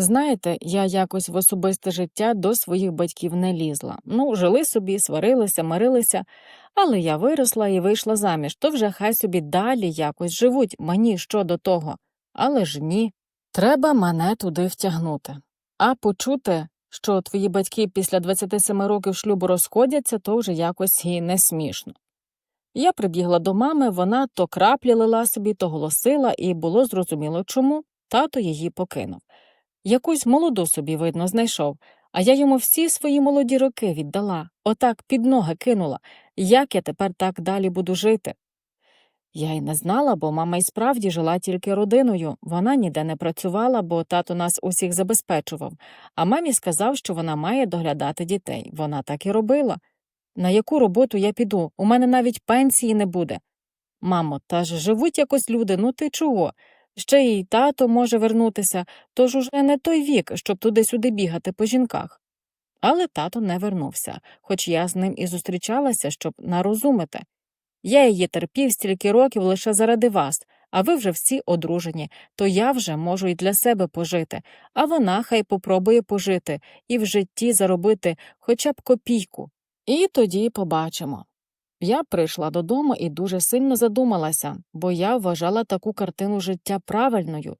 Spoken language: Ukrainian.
Знаєте, я якось в особисте життя до своїх батьків не лізла. Ну, жили собі, сварилися, мирилися, але я виросла і вийшла заміж, то вже хай собі далі якось живуть, мені що до того. Але ж ні. Треба мене туди втягнути. А почути, що твої батьки після 27 років шлюбу розходяться, то вже якось і не смішно. Я прибігла до мами, вона то краплі лила собі, то голосила, і було зрозуміло чому тато її покинув. Якусь молоду собі, видно, знайшов, а я йому всі свої молоді роки віддала, отак під ноги кинула. Як я тепер так далі буду жити? Я й не знала, бо мама й справді жила тільки родиною. Вона ніде не працювала, бо тато нас усіх забезпечував, а мамі сказав, що вона має доглядати дітей. Вона так і робила. На яку роботу я піду? У мене навіть пенсії не буде. Мамо, та ж живуть якось люди, ну ти чого? Ще й тато може вернутися, тож уже не той вік, щоб туди-сюди бігати по жінках. Але тато не вернувся, хоч я з ним і зустрічалася, щоб нарозумити. Я її терпів стільки років лише заради вас, а ви вже всі одружені, то я вже можу і для себе пожити, а вона хай попробує пожити і в житті заробити хоча б копійку. І тоді побачимо. Я прийшла додому і дуже сильно задумалася, бо я вважала таку картину життя правильною,